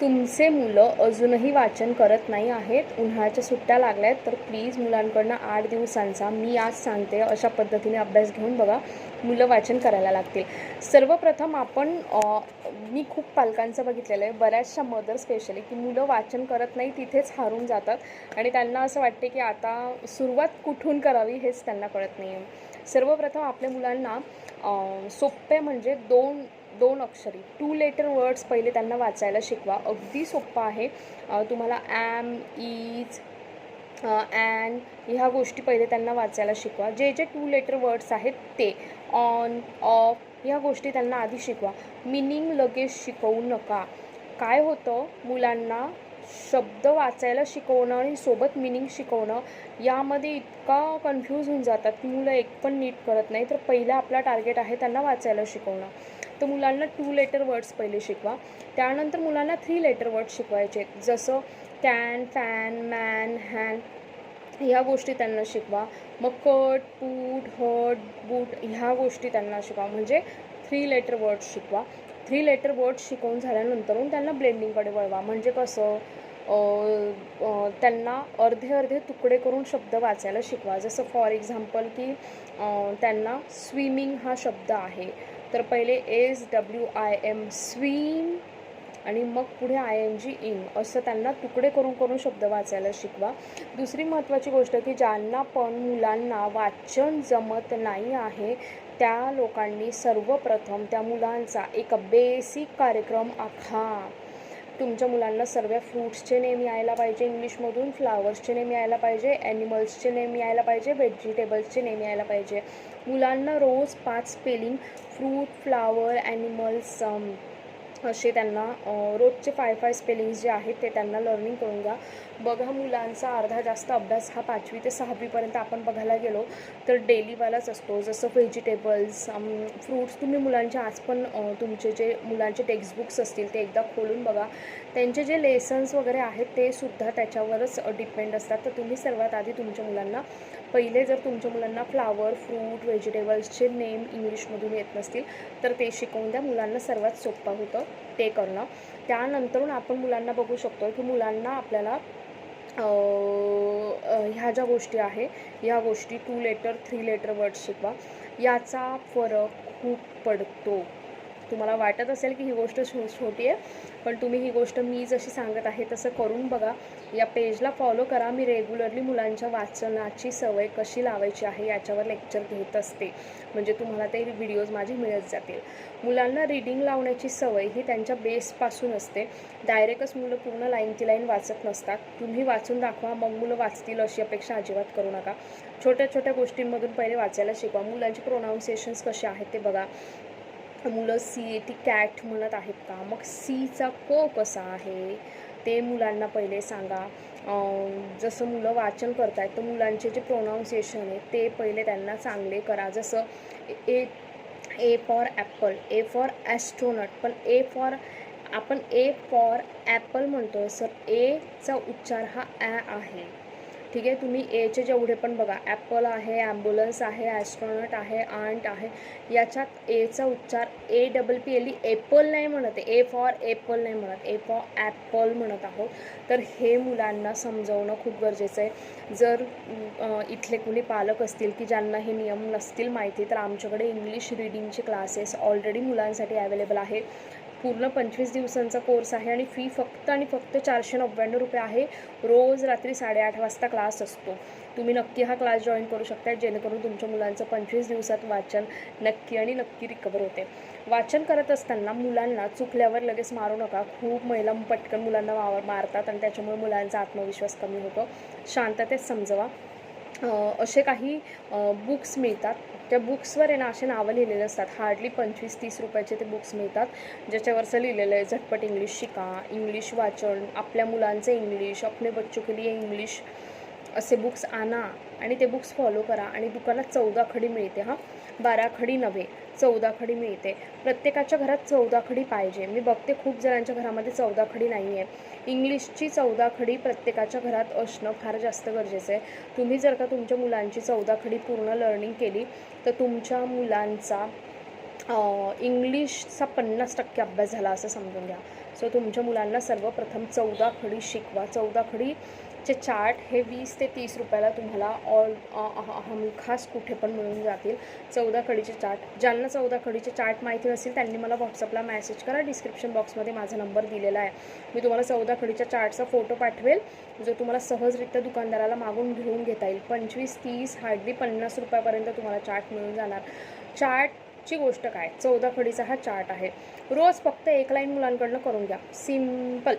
तुमचे मुलं अजूनही वाचन करत नाही आहेत. उन्हाळ्याच्या सुट्ट्या लागल्या आहेत तर प्लीज मुलांकडनं आठ दिवसांचा मी आज सांगते. अशा पद्धतीने अभ्यास घेऊन बघा मुलं वाचन करायला लागतील. सर्वप्रथम आपण मी खूप पालकांचं बघितलेलं आहे. बऱ्याचशा मदर स्पेशली की मुलं वाचन करत नाही तिथेच हारून जातात. आणि त्यांना असं वाटते की आता सुरुवात कुठून करावी हेच त्यांना कळत नाही आहे सर्वप्रथम आपल्या मुलांना अ, सोपे म्हणजे दोन दोन अक्षरी. टू लेटर वर्ड्स पहिले त्यांना वाचायला शिकवा. अगदी सोप्पं आहे. तुम्हाला ॲम इज अँड ह्या गोष्टी पहिले त्यांना वाचायला शिकवा. जे जे टू लेटर वर्ड्स आहेत ते ऑन ऑफ ह्या गोष्टी त्यांना आधी शिकवा. मिनिंग लगेच शिकवू नका. काय होतं? मुलांना शब्द वाचायला शिकवणं आणि सोबत मिनिंग शिकवणं यामध्ये इतका कन्फ्यूज होऊन जातात की मुलं एक पण नीट करत नाही. तर पहिलं आपला टार्गेट आहे त्यांना वाचायला शिकवणं. तर मुलांना टू लेटर वर्ड्स पहिले शिकवा. त्यानंतर मुलांना थ्री लेटर वर्ड्स शिकवायचे. जसं कॅन फॅन मॅन हॅन ह्या गोष्टी त्यांना शिकवा. मग कट पूट हट बूट ह्या गोष्टी त्यांना शिकवा. म्हणजे थ्री लेटर वर्ड्स शिकवा. थ्री लेटर वर्ड्स शिकवून झाल्यानंतरून त्यांना ब्लेंडिंगकडे वळवा. म्हणजे कसं? त्यांना अर्धे अर्धे तुकडे करून शब्द वाचायला शिकवा. जसं फॉर एक्झाम्पल की त्यांना स्विमिंग हा शब्द आहे. तर पहिले S W I M swim आणि मग पुढे आय एन जी इन असं त्यांना तुकडे करून करून शब्द वाचायला शिकवा. दुसरी महत्त्वाची गोष्ट की ज्यांना पण मुलांना वाचन जमत नाही आहे त्या लोकांनी सर्वप्रथम त्या मुलांचा एक बेसिक कार्यक्रम आखा. तुमच्या मुलांना सर्व फ्रूट्सचे नेम यायला पाहिजे इंग्लिशमधून फ्लावर्सचे नेम यायला पाहिजे ॲनिमल्सचे नेम यायला पाहिजे व्हेजिटेबल्सचे नेम यायला पाहिजे. मुलांना रोज पाच स्पेलिंग फ्रूट फ्लावर ॲनिमल्स असे त्यांना रोजचे फाय फाय स्पेलिंग्स जे आहेत ते त्यांना लर्निंग करून द्या. बघा मुलांचा अर्धा जास्त अभ्यास हा पाचवी ते सहावीपर्यंत आपण बघायला गेलो तर डेलीवालाच असतो. जसं व्हेजिटेबल्स फ्रूट्स तुम्ही मुलांचे आज पण तुमचे जे मुलांचे टेक्स्टबुक्स असतील ते एकदा खोलून बघा. त्यांचे जे लेसन्स वगैरे आहेत ते सुद्धा त्याच्यावरच डिपेंड असतात. तर तुम्ही सर्वात आधी तुमच्या मुलांना पहिले जर तुमच्या मुलांना फ्लावर फ्रूट व्हेजिटेबल्सचे नेम इंग्लिशमधून येत नसतील तर ते शिकवून द्या. मुलांना सर्वात सोपं होतं. ते करणं. त्यानंतरून आपण मुलांना बघू शकतो की मुलांना आपल्याला ह्या ज्या गोष्टी आहे ह्या गोष्टी two letter three letter word शिकवा. याचा फरक खूप पडतो. तुम्हाला वाटत असेल की ही गोष्ट छो छोटी आहे पण तुम्ही ही गोष्ट मी जशी सांगत आहे तसं करून बघा. या पेजला फॉलो करा. मी रेग्युलरली मुलांच्या वाचनाची सवय कशी लावायची आहे याच्यावर लेक्चर घेत असते. म्हणजे तुम्हाला ते व्हिडिओज माझे मिळत जातील. मुलांना रीडिंग लावण्याची सवय ही त्यांच्या बेसपासून असते. डायरेक्टच मुलं पूर्ण लाईन ती लाईन वाचत नसतात. तुम्ही वाचून दाखवा. मग मुलं वाचतील अशी अपेक्षा अजिबात करू नका. छोट्या छोट्या गोष्टींमधून पहिले वाचायला शिकवा. मुलांचे प्रोनाऊन्सिएशन्स कसे आहेत ते बघा. मुलं सी ए टी कॅट म्हणत आहेत का? मग सीचा को कसा आहे? ते मुलांना पहिले सांगा. जसं मुलं वाचन करत आहेत तर मुलांचे जे प्रोनाऊन्सिएशन आहे ते पहिले त्यांना चांगले करा. जसं A A for apple A for astronaut पण ए फॉर आपण ए फॉर ॲपल म्हणतो आहे सर एचा उच्चार हा ॲ आहे. ठीक आहे? तुम्ही एचे जेवढे पण बघा ॲपल आहे ॲम्ब्युलन्स आहे ॲस्ट्रॉनट आहे आंट आहे याच्यात एचा उच्चार A double P L E apple नाही म्हणत ए फॉर एपल नाही म्हणत ए फॉर ॲपल म्हणत आहोत. तर हे मुलांना समजवणं खूप गरजेचं आहे. जर इथले कुणी पालक असतील की ज्यांना हे नियम नसतील माहिती तर आमच्याकडे इंग्लिश रीडिंगचे क्लासेस ऑलरेडी मुलांसाठी अवेलेबल आहे. पूर्ण पंचवीस दिवसांचा कोर्स आहे आणि फी फक्त आणि फक्त चारशे नव्याण्णव रुपये आहे. रोज रात्री साडेआठ वाजता क्लास असतो. तुम्ही नक्की हा क्लास जॉईन करू शकता जेणेकरून तुमच्या मुलांचं पंचवीस दिवसात वाचन नक्की आणि नक्की रिकवर होते. वाचन करत असताना मुलांना चुकल्यावर लगेच मारू नका. खूप महिला पटकन मुलांना वावर मारतात आणि त्याच्यामुळे मुलांचा आत्मविश्वास कमी होतो. शांततेत समजवा. असे काही बुक्स मिळतात. त्या बुक्सवर आहे ना असे नावं लिहिलेले असतात. हार्डली पंचवीस तीस रुपयाचे ते बुक्स मिळतात. ज्याच्यावरचं लिहिलेलं आहे झटपट इंग्लिश शिका इंग्लिश वाचन आपल्या मुलांचं इंग्लिश अपने बच्चों के लिए इंग्लिश असे बुक्स आणा आणि ते बुक्स फॉलो करा आणि दुकानात चौदा खडी मिळते हां. बारा खडी नव्हे चौदा खडी मिळते. प्रत्येकाच्या घरात चौदा खडी पाहिजे. मी बघते खूप जणांच्या घरामध्ये चौदा खडी नाही आहे इंग्लिशची चौदा खडी प्रत्येकाच्या घरात असणं फार जास्त गरजेचं आहे. तुम्ही जर का तुमच्या मुलांची चौदा खडी पूर्ण लर्निंग केली तर तुमच्या मुलांचा इंग्लिशचा पन्नास टक्के अभ्यास झाला असं समजून घ्या. सो तुमच्या मुलांना सर्वप्रथम चौदा खडी शिकवा. चौदा खडीचे चार्ट हे वीस ते तीस रुपयाला तुम्हाला ऑल हमखास कुठे पण मिळून जातील. चौदा खडीचे चार्ट ज्यांना चौदा खडीचे चार्ट माहिती नसेल त्यांनी मला व्हॉट्सअपला मेसेज करा. डिस्क्रिप्शन बॉक्समध्ये माझा नंबर दिलेला आहे. मी तुम्हाला चौदा खडीच्या चार्टचा फोटो पाठवेल. जो तुम्हाला सहजरित्या दुकानदाराला मागून घेऊन घेता येईल. पंचवीस तीस हार्डली पन्नास रुपयापर्यंत तुम्हाला चार्ट मिळून जाणार. ची गोष्ट काय? चौदा खडीचा हा चार्ट आहे. रोज फक्त एक लाईन मुलांकडनं करून घ्या. सिंपल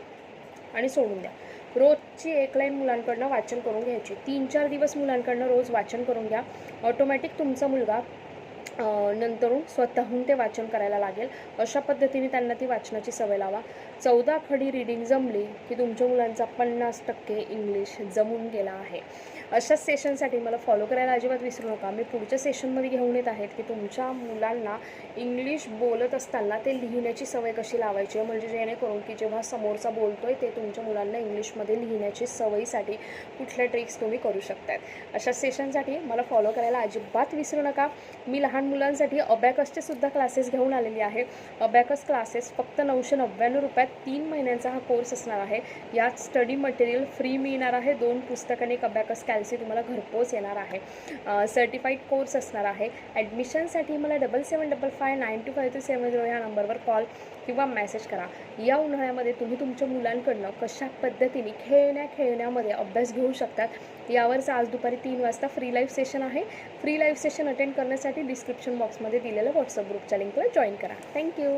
आणि सोडून द्या. रोजची एक लाईन मुलांकडनं वाचन करून घ्यायची. तीन चार दिवस मुलांकडनं रोज वाचन करून घ्या. ऑटोमॅटिक तुमचा मुलगा नंतरून स्वतःहून ते वाचन करायला लागेल. अशा पद्धतीने त्यांना ती वाचनाची सवय लावा. चौदा खडी रीडिंग जमली की तुमच्या मुलांचा पन्नास टक्के इंग्लिश जमून गेला आहे. अशाच सेशनसाठी मला फॉलो करायला अजिबात विसरू नका. मी पुढच्या सेशनमध्ये घेऊन येत आहेत की तुमच्या मुलांना इंग्लिश बोलत असताना ते लिहिण्याची सवय कशी लावायची? आहे म्हणजे जेणेकरून की जेव्हा समोरचा बोलतो आहे ते तुमच्या मुलांना इंग्लिशमध्ये लिहिण्याची सवयीसाठी कुठल्या ट्रिक्स तुम्ही करू शकतात अशा सेशनसाठी मला फॉलो करायला अजिबात विसरू नका. मी लहान मुलांसाठी अबॅकसचे सुद्धा क्लासेस घेऊन आलेली आहे. अबॅकस क्लासेस फक्त नऊशे नव्याण्णव रुपयात तीन महिन्यांचा हा कोर्स असणार आहे. यात स्टडी मटेरियल फ्री मिळणार आहे. दोन पुस्तक आणि एक अबॅकस कॅल्सी तुम्हाला घरपोच येणार आहे. सर्टिफाईड कोर्स असणार आहे. ॲडमिशनसाठी मला double seven double five nine two five two seven zero ह्या नंबरवर कॉल किंवा मेसेज करा. या उन्हाळ्यामध्ये तुम्ही तुमच्या मुलांकडनं कशा पद्धतीने खेळण्या खेळण्यामध्ये अभ्यास घेऊ शकतात? यावरचं आज दुपारी तीन वाजता फ्री लाईव्ह सेशन आहे. फ्री लाईव्ह सेशन अटेंड करण्यासाठी डिस्क्रिप्शन बॉक्समध्ये दिलेलं व्हॉट्सअप ग्रुपच्या लिंकवर जॉईन करा. थँक्यू